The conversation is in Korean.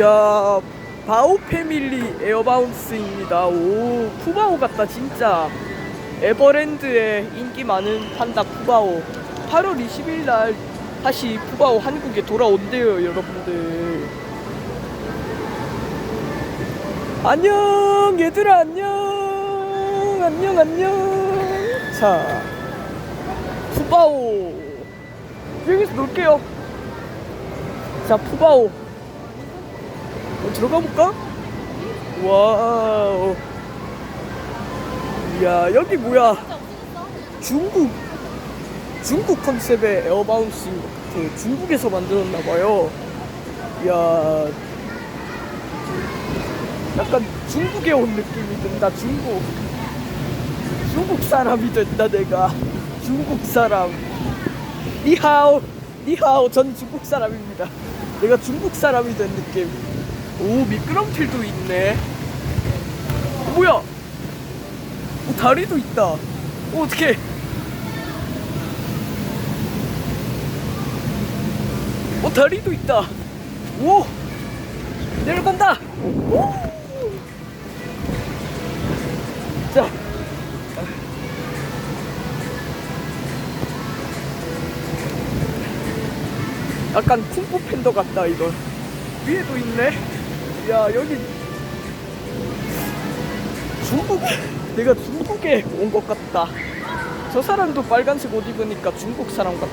이야 바오 패밀리 에어바운스입니다. 오 푸바오 같다 진짜. 에버랜드에 인기 많은 판다 푸바오. 8월 20일 날 다시 푸바오 한국에 돌아온대요 여러분들. 안녕 얘들아 안녕. 안녕 안녕. 자 푸바오. 여기서 놀게요. 자 푸바오. 어, 들어가 볼까? 와우. 이야 여기 뭐야? 중국 중국 컨셉의 에어바운스 그 중국에서 만들었나 봐요. 이야. 약간 중국에 온 느낌이 든다 중국. 중국 사람이 된다 내가. 중국 사람. 니하오 니하오 전 중국 사람입니다. 내가 중국 사람이 된 느낌 오 미끄럼틀도 있네. 어, 뭐야? 오 다리도 있다. 오 어떡해. 오 다리도 있다. 오 내려간다. 오. 자. 약간 쿵푸 팬더 같다 이거 위에도 있네 야 여기 중국 내가 중국에 온 것 같다. 저 사람도 빨간색 옷 입으니까 중국 사람 같다